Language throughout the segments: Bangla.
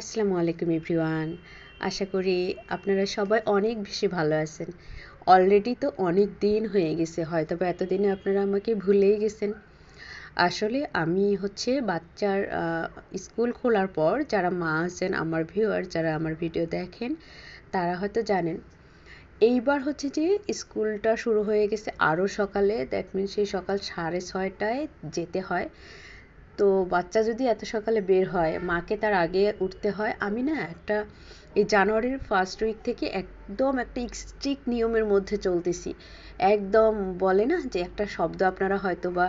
আসসালামু আলাইকুম এভরিওয়ান। আশা করি আপনারা সবাই অনেক বেশি ভালো আছেন। অলরেডি তো অনেক দিন হয়ে গেছে হয়তো বা এতদিনে আপনারা আমাকে ভুলেই গেছেন। আসলে আমি হচ্ছে বাচ্চার স্কুল খোলার পর যারা মা আছেন, আমার ভিউয়ার যারা আমার ভিডিও দেখেন, তারা হয়তো জানেন। এইবার হচ্ছে যে স্কুলটা শুরু হয়ে গেছে আরও সকালে দ্যাট মিনস সেই সকাল সাড়ে ছয়টায় যেতে হয়। তো বাচ্চা যদি এত সকালে বের হয়, মাকে তার আগে উঠতে হয়, আমি না একটা এই জানুয়ারির ফার্স্ট উইক থেকে একদম একটা স্ট্রিক্ট নিয়মের মধ্যে চলতেছি। একদম বলে না যে একটা শব্দ আপনারা হয়তো বা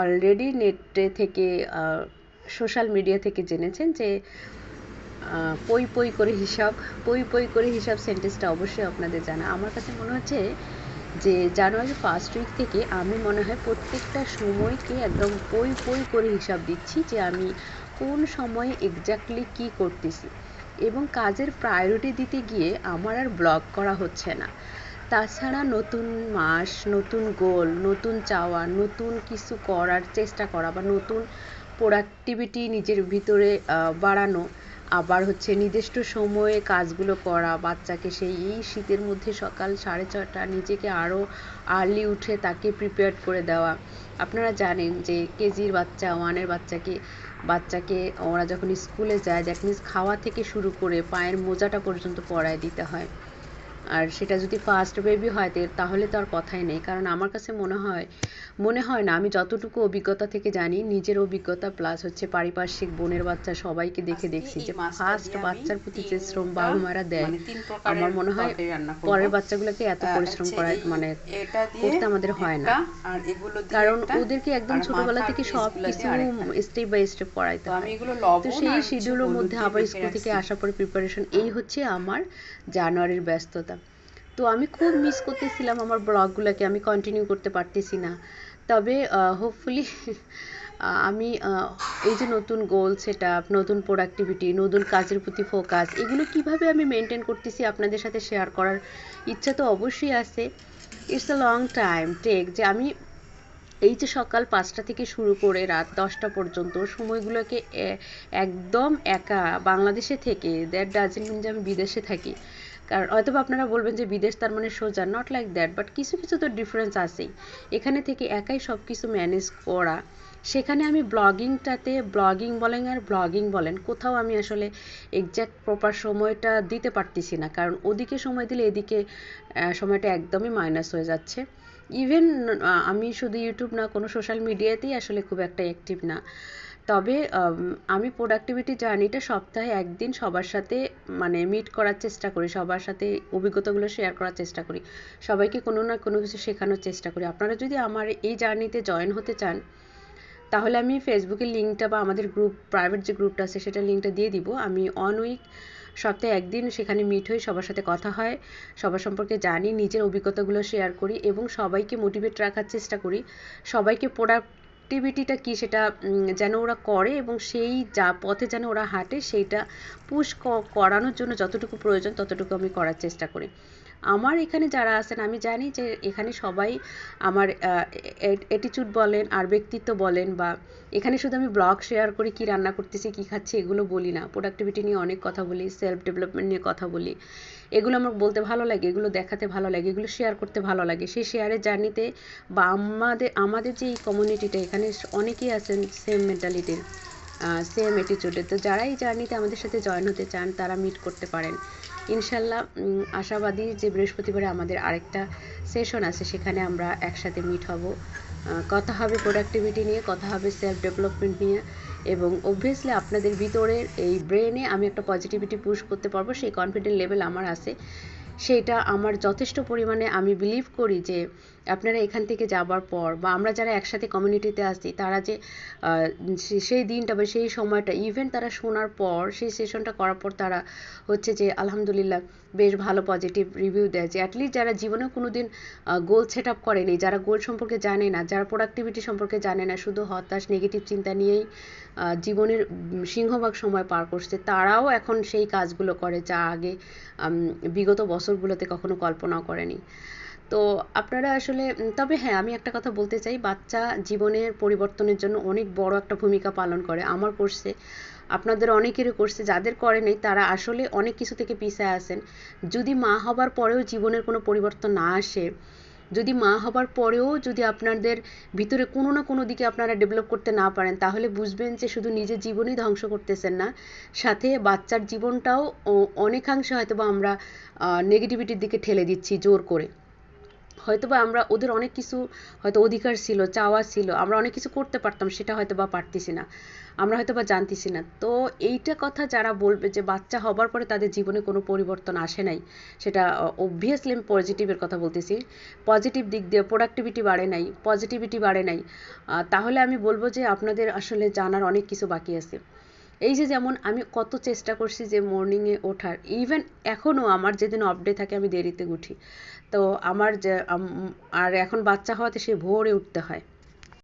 অলরেডি নেটে থেকে সোশ্যাল মিডিয়া থেকে জেনেছেন যে পই পই করে হিসাব, পই পই করে হিসাব সেন্টেন্সটা অবশ্যই আপনাদের জানা। আমার কাছে মনে হচ্ছে যে জানুয়ারি ফার্স্ট উইক থেকে আমি মনে হয় প্রত্যেকটা সময়কে একদম পই পই করে হিসাব দিচ্ছি যে আমি কোন সময়ে এক্স্যাক্টলি কি করতেছি। এবং কাজের প্রায়োরিটি দিতে গিয়ে আমার আর ব্লগ করা হচ্ছে না। তাছাড়া নতুন মাস, নতুন গোল নতুন চাওয়া, নতুন কিছু করার চেষ্টা করা বা নতুন প্রোডাক্টিভিটি নিজের ভিতরে বাড়ানো আবার হচ্ছে নির্দিষ্ট সময়ে কাজগুলো করা, বাচ্চাকে সেই এই শীতের মধ্যে সকাল সাড়ে ছটা নিজেকে আরও আর্লি উঠে তাকে প্রিপেয়ার করে দেওয়া। আপনারা জানেন যে কেজির বাচ্চা, ওয়ানের বাচ্চাকে বাচ্চাকে ওরা যখন স্কুলে যায় দ্যাট মিন্স খাওয়া থেকে শুরু করে পায়ের মোজাটা পর্যন্ত পরায় দিতে হয়। আর সেটা যদি ফার্স্ট বেবি হয় তাহলে তো আর কথাই নেই। কারণ আমার কাছে মনে হয় মনে হয় না আমি যতটুকু অভিজ্ঞতা থেকে জানি নিজের অভিজ্ঞতা প্লাস হচ্ছে পারিপার্শ্বিক বোনের বাচ্চা সবাইকে দেখে দেখছি যে ফার্স্ট বাচ্চার প্রতি যে শ্রম বাবা মারা দেয় মানে আমার মনে হয় পরের বাচ্চাগুলোকে এত পরিশ্রম করা মানে করতে আমাদের হয় না। কারণ ওদেরকে একদম ছোটবেলা থেকে সব কিছু স্টেপ বাই স্টেপ পড়াইতে হয়। তো সেই শিডিউলের মধ্যে আবার স্কুল থেকে আসার পরে প্রিপারেশন এই হচ্ছে আমার জানুয়ারির ব্যস্ততা। তো আমি খুব মিস করতেছিলাম আমার ব্লগগুলোকে, আমি কন্টিনিউ করতে পারতেছি না। তবে হোপফুলি আমি এই যে নতুন গোল সেট আপ নতুন প্রোডাক্টিভিটি নতুন কাজের প্রতি ফোকাস এগুলো কীভাবে আমি মেনটেন করতেছি আপনাদের সাথে শেয়ার করার ইচ্ছা তো অবশ্যই আছে। It's a long time take যে আমি এই যে সকাল পাঁচটা থেকে শুরু করে রাত দশটা পর্যন্ত সময়গুলোকে একদম একা বাংলাদেশে থেকে দ্যাট ডাজেন্ট মিন যে আমি বিদেশে থাকি। কারণ হয়তো আপনারা বলবেন যে বিদেশ তার মানে সোজা নট লাইক দ্যাট বাট কিছু কিছু তো ডিফারেন্স আছেই। এখানে থেকে একাই সব কিছু ম্যানেজ করা। সেখানে আমি ব্লগিংটাতে ব্লগিং বলেন আর ব্লগিং বলেন, কোথাও আমি আসলে এক্স্যাক্ট প্রপার সময়টা দিতে পারতেছি না। কারণ ওদিকে সময় দিলে এদিকে সময়টা একদমই মাইনাস হয়ে যাচ্ছে। ইভেন আমি শুধু ইউটিউব না, কোনো সোশ্যাল মিডিয়াতেই আসলে খুব একটা অ্যাক্টিভ না। তবে, আমি প্রোডাক্টিভিটি জার্নিটা সপ্তাহে একদিন সবার সাথে মানে মিট করার চেষ্টা করি, সবার সাথে অভিজ্ঞতাগুলো শেয়ার করার চেষ্টা করি, সবাইকে কোনো না কোনো কিছু শেখানোর চেষ্টা করি। আপনারা যদি আমার এই জার্নিতে জয়েন হতে চান, তাহলে আমি ফেসবুকের লিঙ্কটা বা আমাদের গ্রুপ প্রাইভেট যে গ্রুপটা আছে সেটা লিঙ্কটা দিয়ে দিব। আমি অন উইক সপ্তাহে একদিন সেখানে মিট হই, সবার সাথে কথা হয়, সবার সম্পর্কে জানি, নিজের অভিজ্ঞতাগুলো শেয়ার করি এবং সবাইকে মোটিভেট রাখার চেষ্টা করি, সবাইকে প্রোডাক্ট অ্যাক্টিভিটিটা কি সেটা যেন ওরা করে এবং সেই যা পথে যেন ওরা হাঁটে, সেইটা পুশ করানোর জন্য যতটুকু প্রয়োজন ততটুকু আমি করার চেষ্টা করি। আমার এখানে যারা আছেন, আমি জানি যে এখানে সবাই আমার অ্যাটিচিউড বলেন আর ব্যক্তিত্ব বলেন বা এখানে শুধু আমি ব্লগ শেয়ার করি, কি রান্না করতেছি, কি খাচ্ছি, এগুলো বলি না। প্রোডাক্টিভিটি নিয়ে অনেক কথা বলি সেলফ ডেভেলপমেন্ট নিয়ে কথা বলি। এগুলো আমার বলতে ভালো লাগে, এগুলো দেখাতে ভালো লাগে, এগুলো শেয়ার করতে ভালো লাগে। সেই শেয়ারের জার্নিতে বা আমাদের আমাদের যে এই কমিউনিটিটা এখানে অনেকেই আছেন সেম মেন্টালিটির সেম অ্যাটিচিউডের তো যারা এই জার্নিতে আমাদের সাথে জয়েন হতে চান, তারা মিট করতে পারেন। ইনশাল্লাহ আশাবাদী যে বৃহস্পতিবারে আমাদের আরেকটা সেশন আছে, সেখানে আমরা একসাথে মিট হব। কথা হবে প্রোডাক্টিভিটি নিয়ে, কথা হবে সেলফ ডেভেলপমেন্ট নিয়ে এবং অবভিয়াসলি আপনাদের ভিতরের এই ব্রেনে আমি একটা পজিটিভিটি পুশ করতে পারব, সেই কনফিডেন্ট লেভেল আমার আছে। সেইটা আমার যথেষ্ট পরিমাণে আমি বিলিভ করি যে আপনারা এখান থেকে যাবার পর বা আমরা যারা একসাথে কমিউনিটিতে আসি তারা যে সেই দিনটা বা সেই সময়টা ইভেন তারা শোনার পর, সেই সেশনটা করার পর তারা হচ্ছে যে, আলহামদুলিল্লাহ বেশ ভালো পজিটিভ রিভিউ দেয় যে অ্যাটলিস্ট যারা জীবনে কোনো দিন গোল সেট আপ করেনি, যারা গোল সম্পর্কে জানে না, যারা প্রোডাক্টিভিটি সম্পর্কে জানে না, শুধু হতাশ নেগেটিভ চিন্তা নিয়েই জীবনের সিংহভাগ সময় পার করছে, তারাও এখন সেই কাজগুলো করে যা আগে বিগত বছরগুলোতে কখনো কল্পনাও করেনি। তো আপনারা আসলে তবে হ্যাঁ আমি একটা কথা বলতে চাই, বাচ্চা জীবনের পরিবর্তনের জন্য অনেক বড় একটা ভূমিকা পালন করে। আমার করছে আপনাদের অনেকেরই করছে যাদের করে নেই, তারা আসলে অনেক কিছু থেকে পিছিয়ে আছেন। যদি মা হবার পরেও জীবনের কোনো পরিবর্তন না আসে, যদি মা হবার পরেও যদি আপনাদের ভিতরে কোনো না কোনো দিকে আপনারা ডেভেলপ করতে না পারেন, তাহলে বুঝবেন যে শুধু নিজের জীবনই ধ্বংস করতেছেন না। সাথে বাচ্চার জীবনটাও অনেকাংশে হয়তো বা আমরা নেগেটিভিটির দিকে ঠেলে দিচ্ছি জোর করে। হয়তো বা আমরা ওদের অনেক কিছু হয়তো অধিকার ছিল, চাওয়া ছিল, আমরা অনেক কিছু করতে পারতাম, সেটা হয়তো বা পারতেছি না, আমরা হয়তো বা জানতেছি না। তো এইটা কথা যারা বলবে যে বাচ্চা হবার পরে তাদের জীবনে কোনো পরিবর্তন আসে নাই, সেটা অবভিয়াসলি আমি পজিটিভের কথা বলতেছি পজিটিভ দিক দিয়ে প্রোডাক্টিভিটি বাড়ে নাই পজিটিভিটি বাড়ে নাই তাহলে আমি বলব যে আপনাদের আসলে জানার অনেক কিছু বাকি আছে। এই যে যেমন আমি কত চেষ্টা করছি যে মর্নিংয়ে ওঠার ইভেন এখনও আমার যেদিন অফ থাকে আমি দেরিতে উঠি। তো আমার যে আর এখন বাচ্চা হওয়াতে সে ভোরে উঠতে হয়।